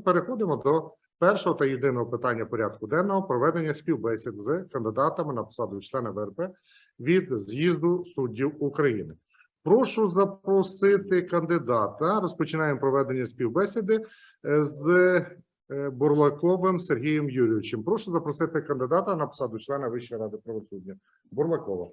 переходимо до першого та єдиного питання порядку денного проведення співбесід з кандидатами на посаду члена ВРП від з'їзду суддів України. Прошу запросити кандидата. Розпочинаємо проведення співбесіди е, з е, Бурлаковим Сергієм Юрійовичем. Прошу запросити кандидата на посаду члена Вищої ради правосуддя. Бурлакова.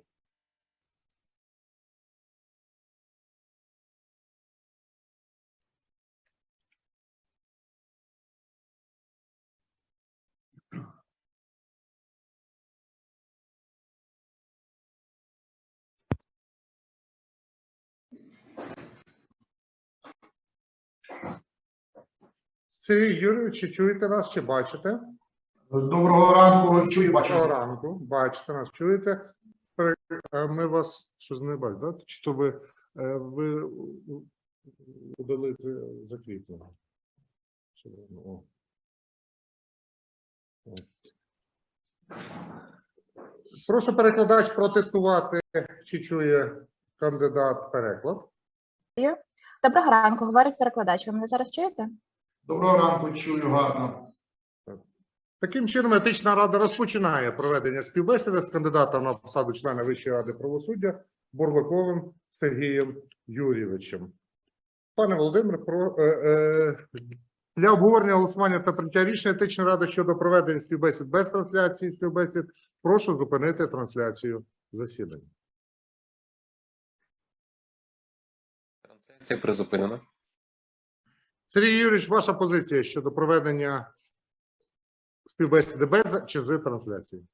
Сергій Юрійович, чи чуєте нас, чи бачите? Доброго ранку, чую, бачу. Доброго ранку. Бачите нас, чуєте? Е, Ми вас щось не бачимо, да? Чи то ви, е, ви у- удалити закріплення? Прошу перекладач протестувати, чи чує кандидат переклад. Доброго ранку, говорить перекладач. Ви мене зараз чуєте? Доброго ранку, чую гарно. Таким чином, етична рада розпочинає проведення співбесіди з кандидатом на посаду члена Вищої ради правосуддя Бурлаковим Сергієм Юрійовичем. Пане Володимире, про е, е, для обговорення голосування та прийняття рішення етичної ради щодо проведення співбесід без трансляції співбесід. Прошу зупинити трансляцію засідання. Трансляція призупинена. Сергій Юрійович, ваша позиція щодо проведення співбесіди без чи з трансляцією?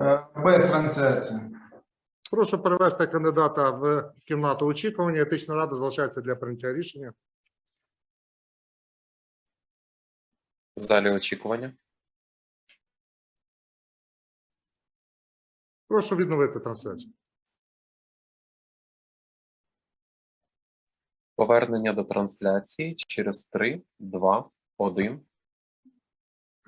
Е, Без трансляції. Прошу перевести кандидата в кімнату очікування. Етична рада залишається для прийняття рішення. В залі очікування. Прошу відновити трансляцію. Повернення до трансляції через 3, 2, 1.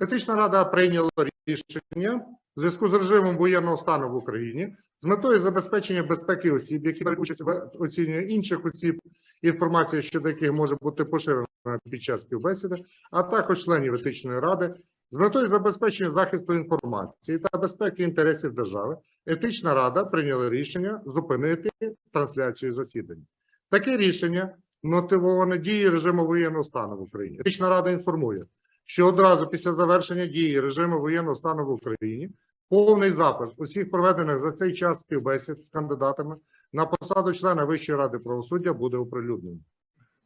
Етична рада прийняла рішення в зв'язку з режимом воєнного стану в Україні з метою забезпечення безпеки осіб, які беруть участь в оцінюванні інших осіб, інформація щодо яких може бути поширена під час співбесіди, а також членів етичної ради. З метою забезпечення захисту інформації та безпеки інтересів держави, етична рада прийняла рішення зупинити трансляцію засідання. Таке рішення мотивоване дією режиму воєнного стану в Україні. Етична рада інформує, що одразу після завершення дії режиму воєнного стану в Україні повний запис усіх проведених за цей час співбесід з кандидатами на посаду члена Вищої ради правосуддя буде оприлюднений.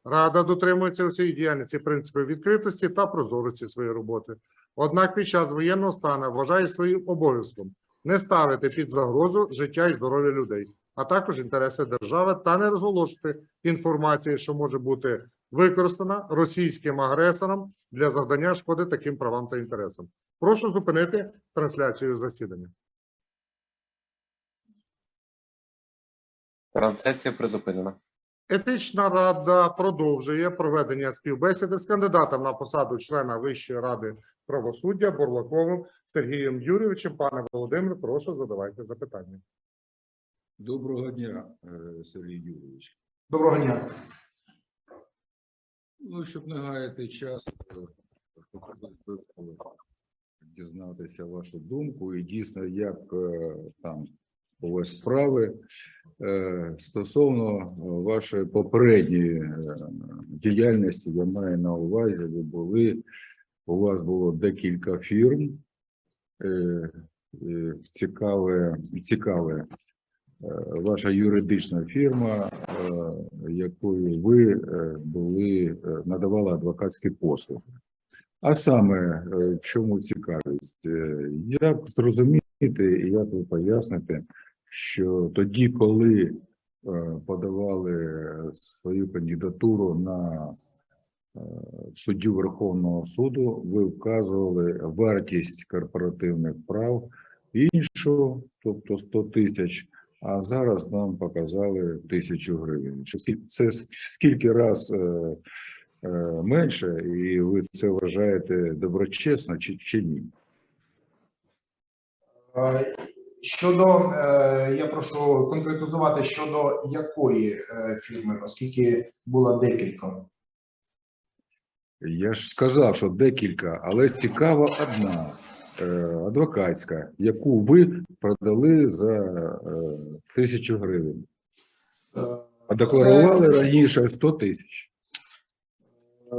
Рада дотримується у своїй діяльності принципів відкритості та прозорості своєї роботи. Однак під час воєнного стану вважає своїм обов'язком не ставити під загрозу життя і здоров'я людей, а також інтереси держави та не розголошувати інформації, що може бути використана російським агресором для завдання шкоди таким правам та інтересам. Прошу зупинити трансляцію засідання. Трансляція призупинена. Етична рада продовжує проведення співбесіди з кандидатом на посаду члена Вищої ради правосуддя Бурлаковим Сергієм Юрійовичем. Пане Володимире, прошу задавайте запитання. Доброго дня, е, Сергій Юрійович. Доброго дня. Ну, щоб не гаяти час, е, е, дізнатися вашу думку і дійсно, як там у вас справи стосовно вашої попередньої діяльності, я маю на увазі, ви були, у вас було декілька фірм. Цікаве, цікаве ваша юридична фірма, е, якою ви е, були е, надавали адвокатські послуги. А саме е, чому цікавість? Е, Як зрозуміти і як ви поясните, що тоді, коли е, подавали свою кандидатуру на е, суддю Верховного суду, ви вказували вартість корпоративних прав іншу, тобто 100 тисяч, а зараз нам показали тисячу гривень. Це скільки раз е, е, менше, і ви це вважаєте доброчесно чи, чи ні? Щодо, е, я прошу конкретизувати щодо якої фірми, оскільки було декілька. Я ж сказав, що декілька, але цікава одна адвокатська, яку ви продали за е, тисячу гривень. Е, А декларували раніше 100 тисяч. Е,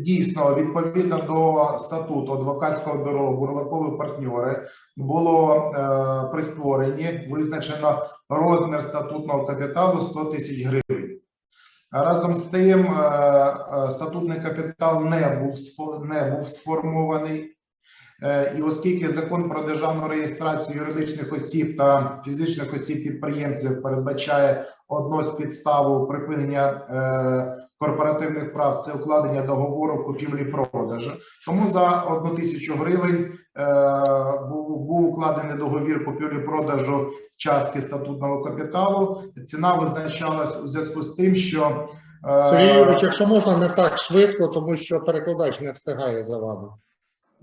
Дійсно, відповідно до статуту адвокатського бюро Бурлакові партньори було е, при створенні визначено розмір статутного капіталу 100 тисяч гривень. Разом з тим, е, е, статутний капітал не був не був сформований. Е, І оскільки закон про державну реєстрацію юридичних осіб та фізичних осіб підприємців передбачає одну з підстав припинення е, корпоративних прав це укладення договору купівлі-продажу. Тому за одну тисячу гривень е, був, був укладений договір купівлі-продажу частки статутного капіталу. Ціна визначалась у зв'язку з тим, що Сергій Юрійович, якщо можна, не так швидко, тому що перекладач не встигає за вами.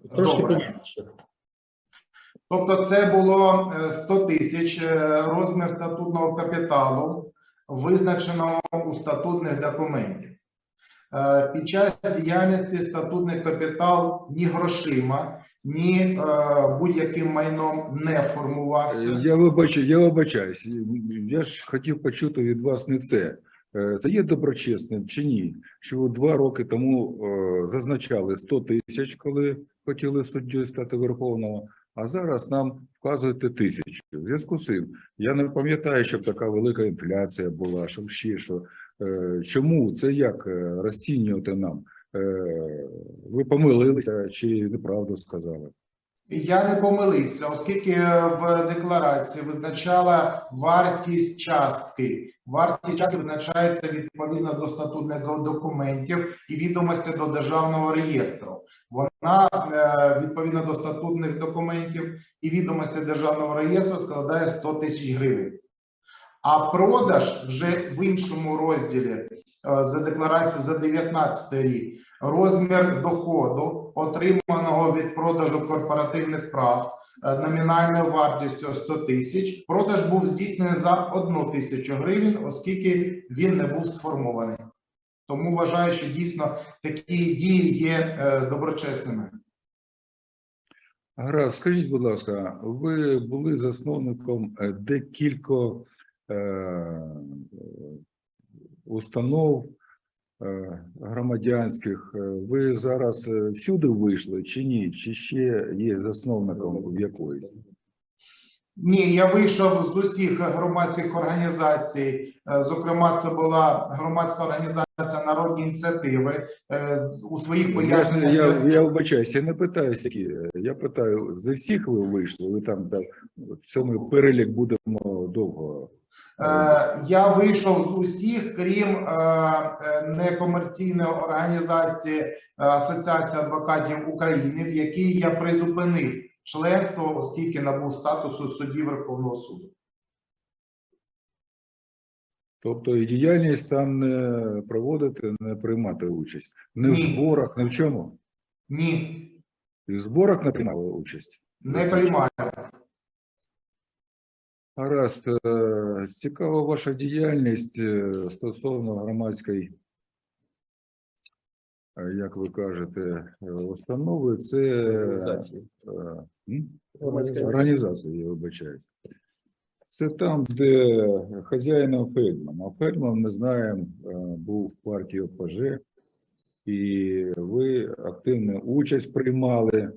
Трошки Добре. Тобто, це було е, 100 тисяч е, розмір статутного капіталу, визначеного у статутних документів. Е, Під час діяльності статутний капітал ні грошима, ні е, будь-яким майном не формувався. Я вибачаю, я вибачаюсь. Я ж хотів почути від вас не це. Е, Це є доброчесним чи ні? Що два роки тому е, зазначали 100 тисяч, коли хотіли суддєю стати Верховного, а зараз нам вказуєте тисячу. В зв'язку з цим я не пам'ятаю, щоб така велика інфляція була, щоб ще що. Е, Чому це як розцінювати нам? Ви помилилися чи неправду сказали? Я не помилився, оскільки в декларації визначала вартість частки. Вартість частки визначається відповідно до статутних документів і відомості до державного реєстру. Вона е, відповідно до статутних документів і відомості державного реєстру складає 100 тисяч гривень. А продаж вже в іншому розділі е, за декларацією за 19 рік розмір доходу, отриманого від продажу корпоративних прав номінальною вартістю 100 тисяч. Продаж був здійснений за 1 тисячу гривень, оскільки він не був сформований. Тому вважаю, що дійсно такі дії є е, доброчесними. Гаразд, скажіть, будь ласка, ви були засновником е, декількох е, установ е, громадянських. Е, Ви зараз е, всюди вийшли чи ні? Чи ще є засновником в якоїсь? Ні, я вийшов з усіх громадських організацій. Е, Зокрема, це була громадська організація народні ініціативи. Е, У своїх Я, поясненнях я, я вибачаюсь, я не питаю, які. Я питаю, за всіх ви вийшли? Ви там в цьому перелік будемо довго. Е, Я вийшов з усіх, крім е, е, некомерційної організації Асоціація адвокатів України, в якій я призупинив членство, оскільки набув статусу судді Верховного суду. Тобто і діяльність там не проводити, не приймати участь. Не в зборах, не в чому. Ні, І в зборах не приймали участь. не приймаю. Гаразд, е, цікава ваша діяльність е, стосовно громадської, е, як ви кажете, установи. Це Організації. організації, я вибачаюсь. Це там, де хазяїном Фельдман. А Фельдман, ми знаємо, був в партії ОПЖ, і ви активну участь приймали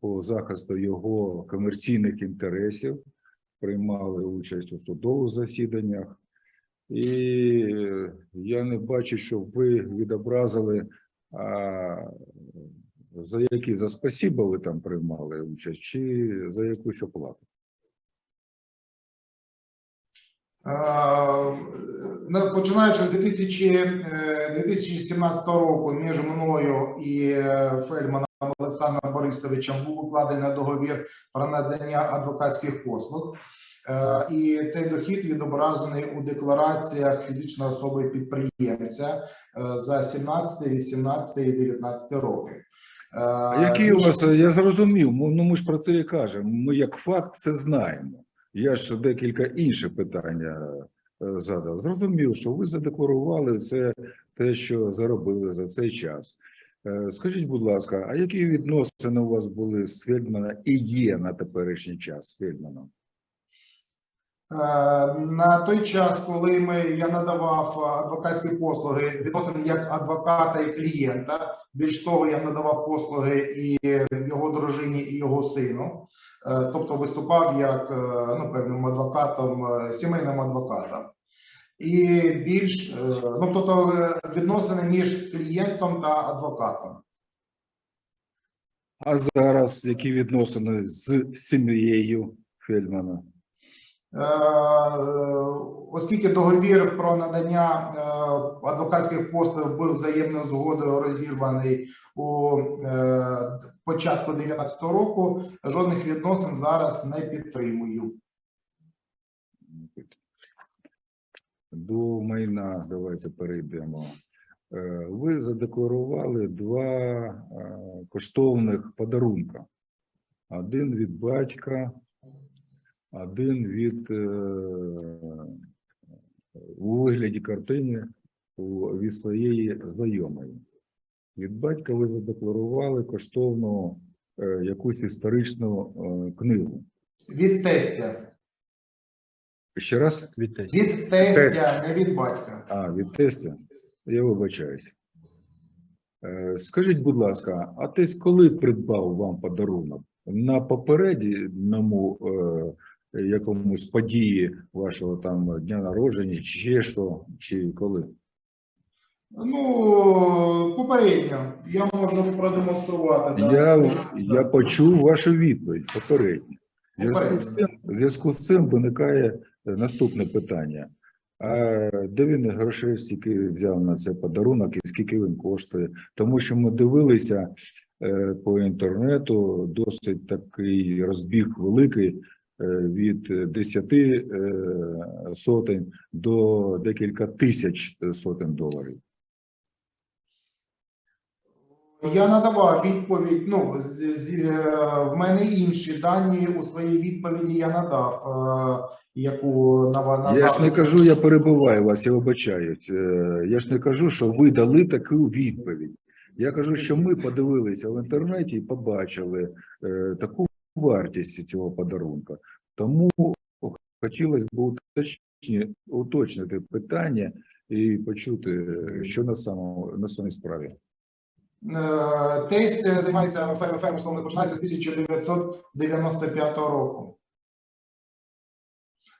по захисту його комерційних інтересів, приймали участь у судових засіданнях. І я не бачу, щоб ви відобразили, а, за які за спасіба ви там приймали участь, чи за якусь оплату. Починаючи з 2000, е, 2017 року між мною і е, Фельдманом Олександром Борисовичем був укладений договір про надання адвокатських послуг. Е, І цей дохід відображений у деклараціях фізичної особи підприємця е, за 17, 18 і 19 роки. Е, А які у вас, я зрозумів, ну ну, ми ж про це і кажемо. Ми як факт це знаємо. Я ж декілька інших питання задав. Зрозумів, що ви задекларували це те, що заробили за цей час. Е, Скажіть, будь ласка, а які відносини у вас були з Фельдманом і є на теперішній час з Фельдманом? Е, На той час, коли ми, я надавав адвокатські послуги, відносини як адвоката і клієнта, більш того, я надавав послуги і його дружині, і його сину. Е, Тобто виступав як ну, певним адвокатом, сімейним адвокатом. І більш е, ну, тобто е, відносини між клієнтом та адвокатом. А зараз які відносини з сім'єю Фельдмана? Е, Оскільки договір про надання адвокатських послуг був взаємною згодою розірваний у початку 2019 року, жодних відносин зараз не підтримую. До майна давайте перейдемо. Е, Ви задекларували два е, коштовних подарунка. Один від батька, один від е, у вигляді картини від своєї знайомої. Від батька ви задекларували коштовну якусь історичну книгу. Від тестя. Ще раз? Від тестя, не від батька. А, від тестя? Я вибачаюсь. Е, Скажіть, будь ласка, а ти коли придбав вам подарунок? На попередньому е, якомусь події вашого там дня народження, чи ще що, чи коли? Ну, попередньо. Я можу продемонструвати. да. Я, я почув вашу відповідь попередньо. В зв'язку з цим, виникає наступне питання. А де він грошей стільки взяв на цей подарунок і скільки він коштує? Тому що ми дивилися е, по інтернету досить такий розбіг великий е, від 10 е, сотень до декілька тисяч сотень доларів. Я надавав відповідь. Ну з, з, е, в мене інші дані у своїй відповіді я надав, е, яку на, на Я ж не кажу, я перебиваю вас, я вибачаюсь. Е, Я ж не кажу, що ви дали таку відповідь. Я кажу, що ми подивилися в інтернеті і побачили е, таку вартість цього подарунка. Тому хотілося б уточнити питання і почути, що на самому на самій справі. Е, е, займається ферм- фермерством, не починається з 1995 року.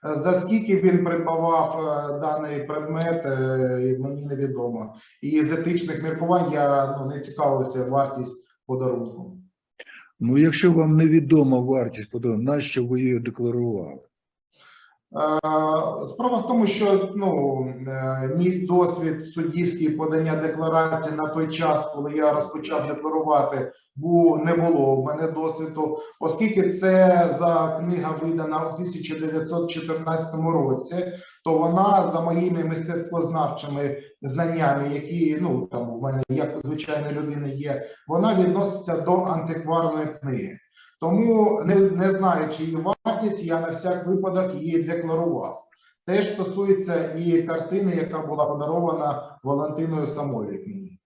За скільки він придбавав е, даний предмет, е, мені невідомо. І з етичних міркувань я ну, не цікавився вартість подарунку. Ну, якщо вам невідома вартість подарунку, нащо ви її декларували? Е, Справа в тому, що ну е, мій досвід суддівський подання декларації на той час, коли я розпочав декларувати, не було в мене досвіду, оскільки це за книга видана у 1914 році, то вона за моїми мистецтвознавчими знаннями, які ну там у мене як у звичайної людини є, вона відноситься до антикварної книги. Тому не, не знаючи її вартість, я на всяк випадок її декларував. Теж стосується і картини, яка була подарована Валентиною Самолік мені.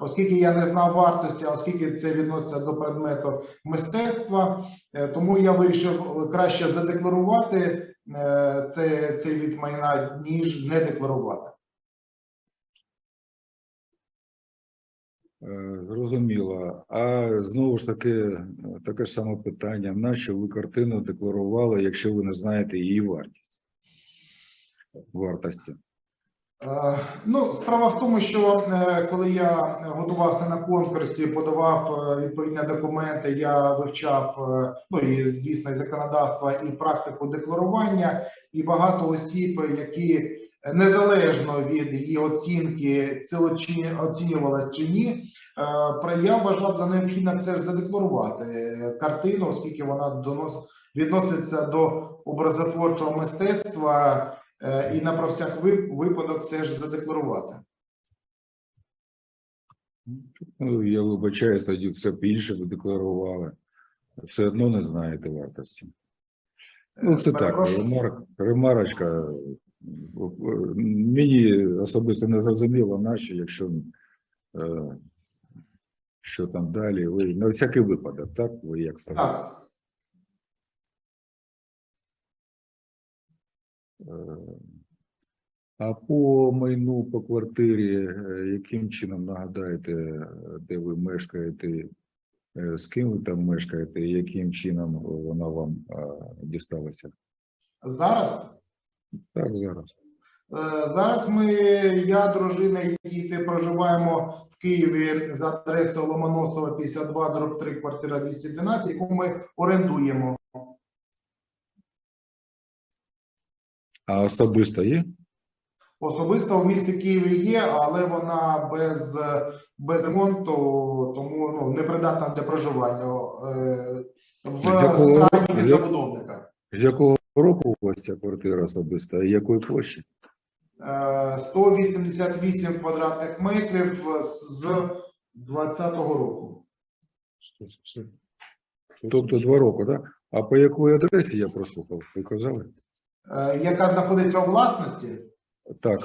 Оскільки я не знав вартості, оскільки це відноситься до предмету мистецтва, е, тому я вирішив краще задекларувати е, це, цей від майна, ніж не декларувати. Зрозуміло. А знову ж таки, е, таке ж саме питання: нащо ви картину декларували, якщо ви не знаєте її вартість? Вартості. Е, Ну, справа в тому, що е, коли я готувався на конкурсі, подавав е, відповідні документи, я вивчав е, ну і звісно і законодавство і практику декларування, і багато осіб, які незалежно від її оцінки, це оці- оцінювалось чи ні, е, я вважав за необхідне все ж задекларувати е, картину, оскільки вона відноситься до образотворчого мистецтва. Е, І на про всяк випадок все ж задекларувати. Ну, я вибачаюсь, тоді все більше ви декларували. Все одно не знаєте вартості. Ну, це так, ремар, ремарочка Мені особисто не зрозуміло, наші, якщо е, що там далі. Ви на всякий випадок, так? Ви як сказали? Так. Е, А по майну по квартирі, е, яким чином нагадаєте, де ви мешкаєте, з ким ви там мешкаєте, яким чином вона вам дісталася? Зараз Так, зараз. Е, Зараз ми, я, дружина і діти проживаємо в Києві за адресою Ломоносова 52, дроб 3, квартира 212, яку ми орендуємо. А особисто є? Особисто в місті Києві є, але вона без, без ремонту, тому ну, непридатна для проживання. Е, В стані забудовника. З якого року ця квартира особиста якої площі? Е, 188 квадратних метрів з 2020 року. Тобто два роки, так? А по якої адресі я прослухав? Ви казали? Е, Яка знаходиться у власності? Так.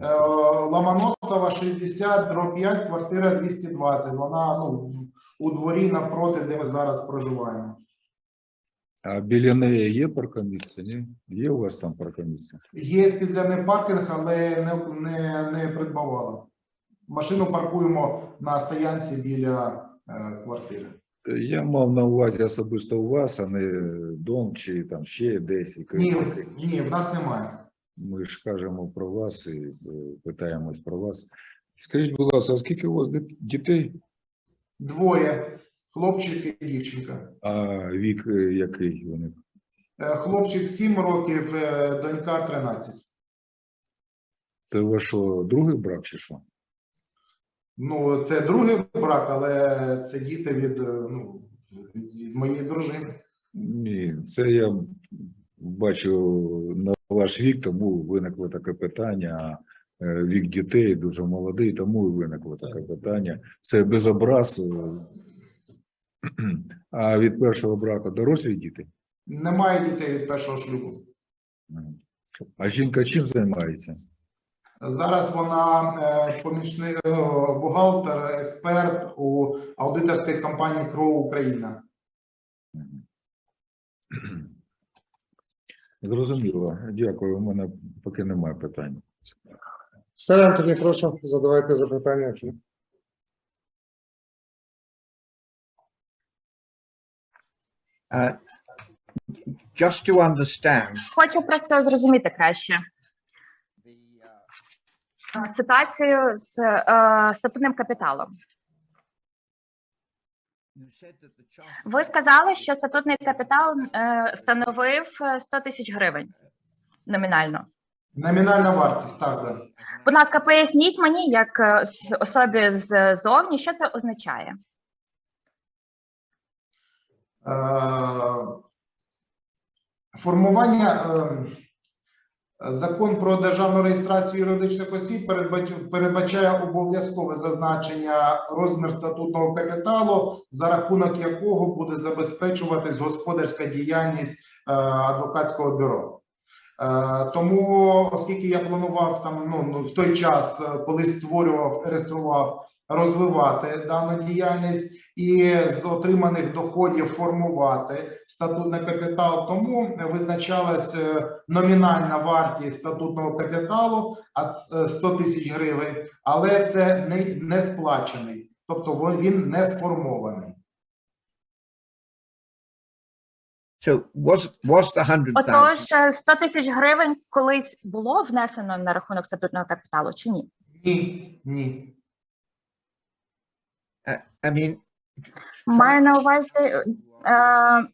Е, Ломоносова 60, дроб 5, квартира 220. Вона ну, у дворі напроти, де ми зараз проживаємо. А біля неї є паркомісце? Ні? Є у вас там паркомісце? Є підземний паркінг, але не, не, не придбавали. Машину паркуємо на стоянці біля е, квартири. Я мав на увазі особисто у вас, а не дом чи там ще десь. Ні, ні, в нас немає. Ми ж кажемо про вас і е, питаємось про вас. Скажіть, будь ласка, а скільки у вас дит- дітей? Двоє хлопчик і дівчинка. А вік е, який у них? Е, Хлопчик 7 років, е, донька 13. Це ваш що, другий брак чи що? Ну, це другий брак, але це діти від, ну, від моєї дружини. Ні, це я бачу на ваш вік, тому виникло таке питання. А вік дітей дуже молодий, тому і виникло таке питання. Це без образ. А від першого браку дорослі діти? Немає дітей від першого шлюбу. А жінка чим займається? Зараз вона е, помічник е, бухгалтер, експерт у аудиторській компанії КРО Україна. Зрозуміло. Дякую. У мене поки немає питань. Все, тоді прошу, задавайте запитання. Uh, just to understand, Хочу просто зрозуміти краще uh, е, ситуацію з е, статутним капіталом. you said that the charter. Ви сказали, що статутний капітал е, становив е, 100 тисяч гривень номінально. Номінальна вартість, так, да. Будь ласка, поясніть мені, як е, особі ззовні, що це означає? Е, Формування е, закон про державну реєстрацію юридичних осіб передбачає обов'язкове зазначення розмір статутного капіталу, за рахунок якого буде забезпечуватись господарська діяльність е, адвокатського бюро. Тому, оскільки я планував там ну, ну в той час, коли створював, реєстрував, розвивати дану діяльність і з отриманих доходів формувати статутний капітал, тому визначалась е, номінальна вартість статутного капіталу а ц- е, 100 тисяч гривень, але це не, не сплачений, тобто він не сформований. So was, was the hundred Отож, thousand? е, 100 тисяч гривень колись було внесено на рахунок статутного капіталу чи ні? Ні, ні. Uh, I mean. Маю на увазі, е,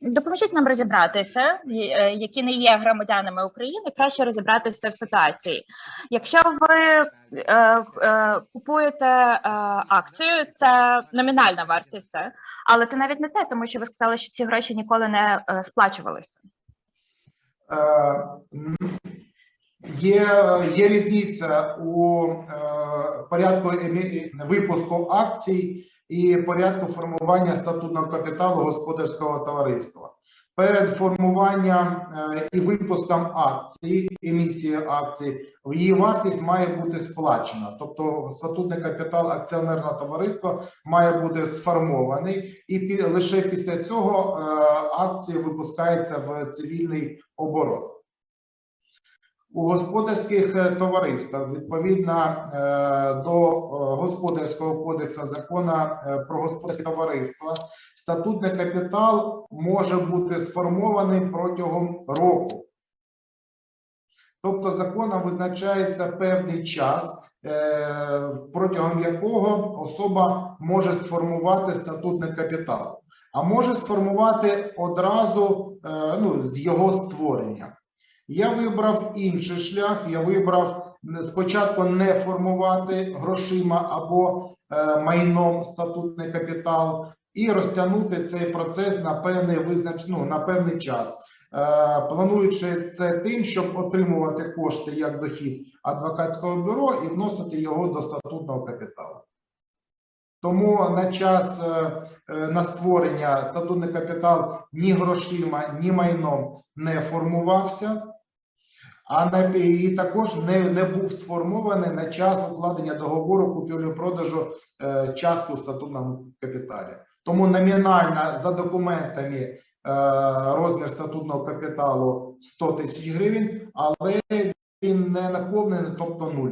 допоможіть нам розібратися, е, які не є громадянами України, краще розібратися в ситуації. Якщо ви е, купуєте акцію, це номінальна вартість, але це навіть не те, тому що ви сказали, що ці гроші ніколи не сплачувалися. Є, є різниця у порядку випуску акцій і порядку формування статутного капіталу господарського товариства. перед формуванням е, і випуском акції, емісії акцій, її вартість має бути сплачена. Тобто статутний капітал акціонерного товариства має бути сформований, і лише після цього е, акції випускаються в цивільний оборот. У господарських е, товариствах відповідно е, до е, господарського кодексу закону про господарське товариство статутний капітал може бути сформований протягом року. Тобто законом визначається певний час, протягом якого особа може сформувати статутний капітал, а може сформувати одразу ну, з його створення. Я вибрав інший шлях. Я вибрав спочатку не формувати грошима або е, майном статутний капітал і розтягнути цей процес на певний визнач... ну, на певний час. Е, плануючи це тим, щоб отримувати кошти як дохід адвокатського бюро і вносити його до статутного капіталу. Тому на час е, на створення статутний капітал ні грошима, ні майном не формувався, а на і також не, не був сформований на час укладення договору купівлі-продажу е, частки у статутному капіталі. Тому номінально за документами е, розмір статутного капіталу 100 тисяч гривень, але він не наповнений, тобто нуль.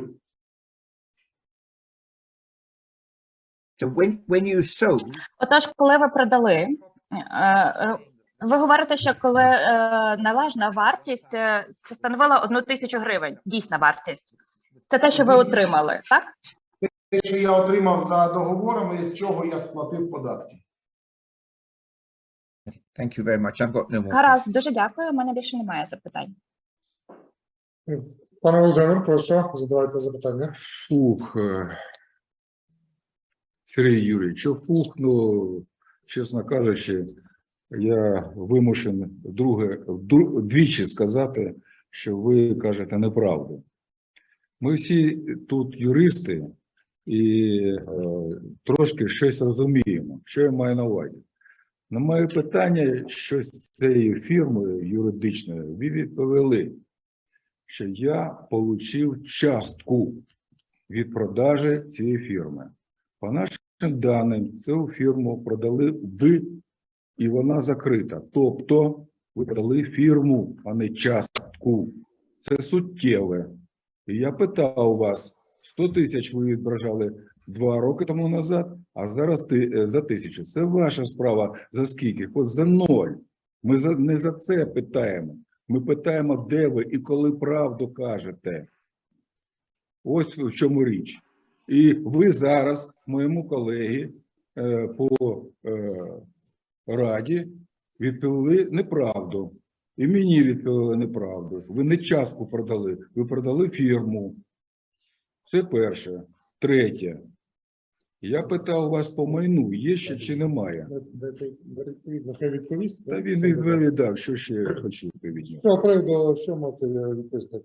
So when, when you sold, Отож, коли ви продали, е, е, ви говорите, що коли е, належна вартість е, це становила одну тисячу гривень, дійсна вартість. Це те, що ви отримали, так? Те, що я отримав за договорами, з чого я сплатив податки. thank you very much. I've got no more. Гаразд, дуже дякую. У мене більше немає запитань. Пане Володимир, прошу, задавайте запитання. Фух. е, Сергій Юрійович, що фух, ну, чесно кажучи, я вимушений друге, двічі сказати, що ви кажете неправду. Ми всі тут юристи і е, трошки щось розуміємо. Що я маю на увазі? На моє питання, що з цією фірмою юридичною, ви відповіли, що я отримав частку від продажі цієї фірми. По нашим даним, цю фірму продали ви, і вона закрита. Тобто ви продали фірму, а не частку. Це суттєве. І я питав вас, 100 тисяч ви відображали два роки тому назад, а зараз ти, е, за тисячу. Це ваша справа за скільки? Хоч за ноль. Ми за, не за це питаємо. Ми питаємо, де ви і коли правду кажете. Ось в чому річ. І ви зараз моєму колеги е, по е, раді відповіли неправду. І мені відповіли неправду. Ви не частку продали, ви продали фірму. Це перше. Третє. Я питав вас по майну, є ще чи немає? Дайте відповідно, хай відповість. Та він відповідав, що ще я хочу від З нього. цього приводу, що можете відповісти?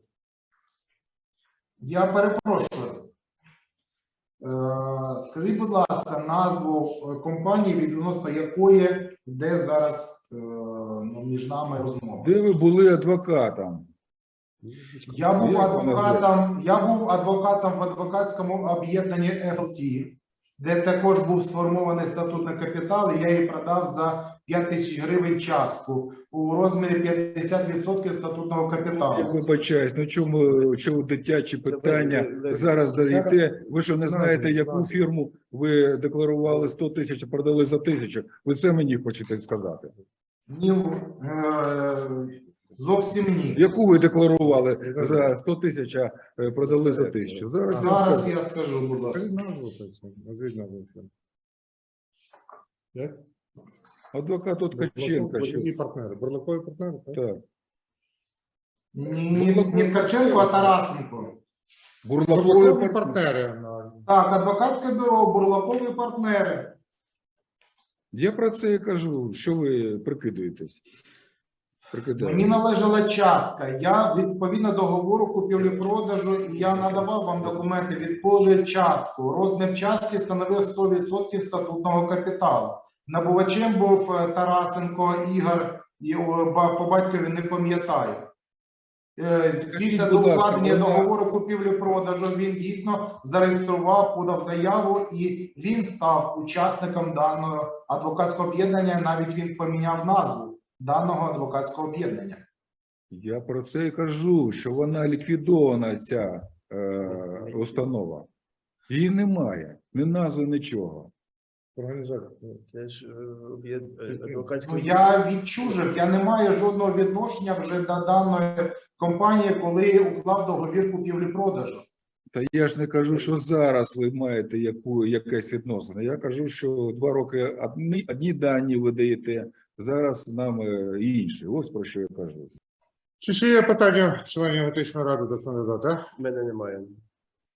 Я перепрошую. Е, Скажіть, будь ласка, назву е, компанії, відносно якої йде зараз е, ну, між нами розмова. Де ви були адвокатом? Я був адвокатом, я був адвокатом в адвокатському об'єднанні FLC, де також був сформований статутний капітал, і я її продав за 5 тисяч гривень частку у розмірі 50% статутного капіталу. вибачаюсь, ну чому, чому дитячі питання зараз даєте? Ви що не знаєте, яку фірму ви декларували 100 тисяч, а продали за тисячу? Ви це мені хочете сказати? Ні, е, зовсім ні. Яку ви декларували за 100 тисяч, а е, продали за тисячу? Зараз я Зараз скажу. я скажу, будь ласка. Як? Адвокат от Ткаченка. що- партнери. Бурлакові партнери, так? Так. Ні, не Ткаченко, а Тарасенко. Бурлакові Бурлакові партнери. партнери. Так, адвокатське бюро, бурлакові партнери. Я про це і кажу. Що ви прикидуєтесь? Мені належала частка. Я відповідно договору купівлі-продажу, і я надавав вам документи, відповідь частку. Розмір частки становив 100% статутного капіталу. Набувачем був е, Тарасенко Ігор і по батькові не пам'ятаю. Е, Після укладення договору купівлі-продажу він дійсно зареєстрував, подав заяву, і він став учасником даного адвокатського об'єднання. Навіть він поміняв назву даного адвокатського об'єднання. Я про це і кажу, що вона ліквідована, ця е, установа. Її немає, ні назви, нічого. Організація. Це ж е, е, Ну, я відчужив, я не маю жодного відношення вже до даної компанії, коли уклав договір купівлі-продажу. Та я ж не кажу, що зараз ви маєте яку, якесь відносини. Я кажу, що два роки одні, одні дані ви даєте, зараз нам е, інші. Ось про що я кажу. Чи ще є питання членів етичної ради до кандидата? мене немає.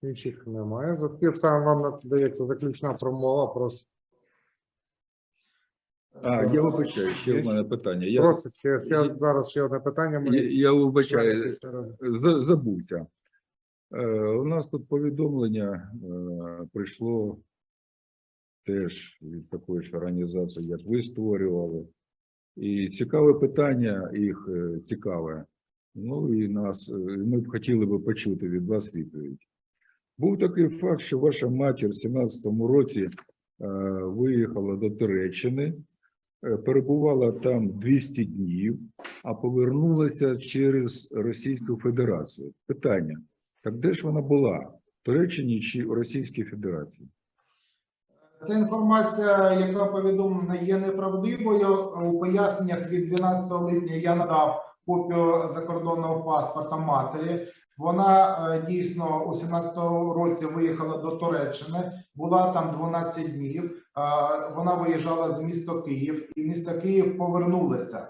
Інших немає. За таким самим вам надається заключна промова. Прошу. А, я вибачаю, ще в мене питання. Я, Прошу, ще, ще зараз ще одне питання. я, я вибачаю, за- забувся. Е, у нас тут повідомлення е, прийшло теж від такої ж організації, як ви створювали. І цікаве питання їх е, цікаве. Ну і нас, е, ми б хотіли би почути від вас відповідь. Був такий факт, що ваша матір в 17-му році е, виїхала до Туреччини, е, перебувала там 200 днів, а повернулася через Російську Федерацію. Питання: так де ж вона була? В Туреччині чи в Російській Федерації? Ця інформація, яка повідомлена, є неправдивою. У поясненнях від 12 липня я надав копію закордонного паспорта матері. Вона е, дійсно у 17-му році виїхала до Туреччини, була там 12 днів. Е, Вона виїжджала з міста Київ, і місто Київ повернулася.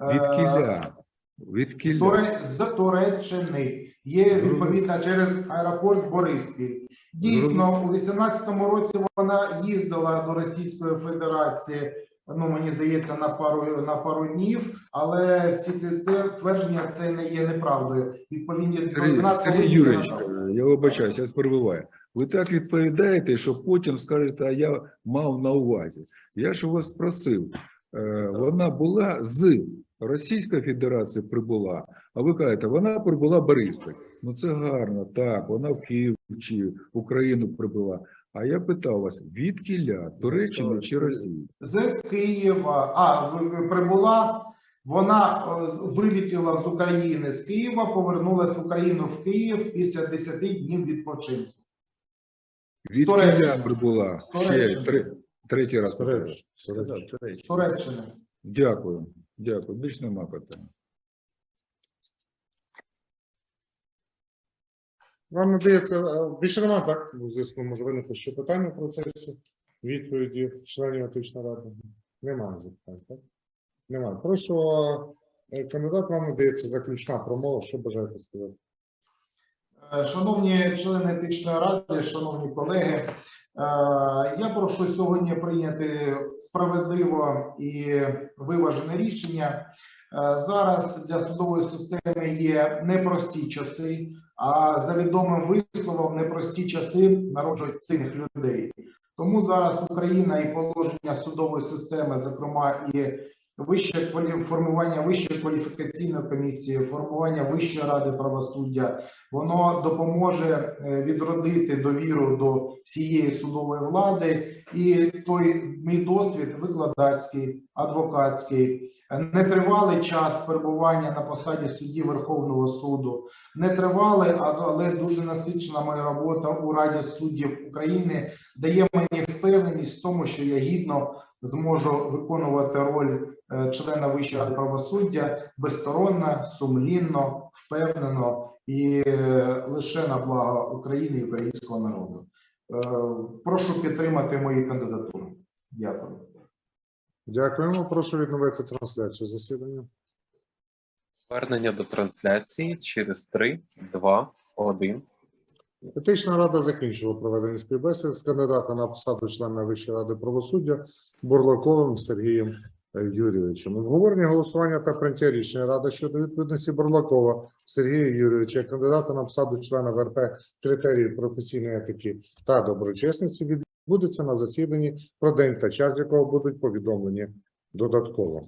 Е, Від кіля? Від кіля? З Туреччини. Є відповідно через аеропорт Бориспіль. Дійсно, у 18-му році вона їздила до Російської Федерації. Ну мені здається, на пару на пару днів, але ці це, це твердження це не є неправдою. Відповідні Сергій, Сергій Юрійович, е, я вибачаюся, я перебуваю. Ви так відповідаєте, що потім скажете, а я мав на увазі. Я ж у вас просив, е, вона була з Російської Федерації прибула, а ви кажете, вона прибула Бориспіль. Ну це гарно, так, вона в Київ чи в Україну прибула. А я питав вас, від кіля, Туреччини чи Росії? з Києва. А прибула. Вона е, з- України з Києва, повернулася в Україну в Київ після 10 днів відпочинку. Від кіля прибула. Ще три, третій раз. Туреччини. Дякую, дякую. Більш нема питань. Вам надається е, більше немає, так? У зв'язку може виникли ще питання в процесі відповіді членів етичної ради. Немає запитань, так? Немає. Прошу, е, кандидат, вам надається заключна промова. Що бажаєте сказати? Е, Шановні члени етичної ради, шановні колеги, я прошу сьогодні прийняти справедливо і виважене рішення. Зараз для судової системи є непрості часи, а за відомим висловом, непрості часи народжують цих людей. Тому зараз Україна і положення судової системи, зокрема і вище формування вищої кваліфікаційної комісії, формування Вищої ради правосуддя, воно допоможе е, відродити довіру до всієї судової влади, і той мій досвід викладацький, адвокатський, нетривалий час перебування на посаді судді Верховного суду, нетривалий, але дуже насичена моя робота у Раді суддів України дає мені впевненість в тому, що я гідно зможу виконувати роль е, члена Вищої ради правосуддя безсторонно, сумлінно, впевнено і е, лише на благо України і українського народу. Е, Прошу підтримати мою кандидатуру. Дякую. Дякуємо. Прошу відновити трансляцію засідання. Повернення до трансляції через 3, 2, 1. Етична рада закінчила проведення співбесід з кандидатом на посаду члена Вищої ради правосуддя Бурлаковим Сергієм е, Юрійовичем. Обговорення голосування та прийняття рішення Ради щодо відповідності Бурлакова Сергія Юрійовича, кандидата на посаду члена ВРП критерії професійної етики та доброчесності відбудеться на засіданні, про день та час якого будуть повідомлені додатково.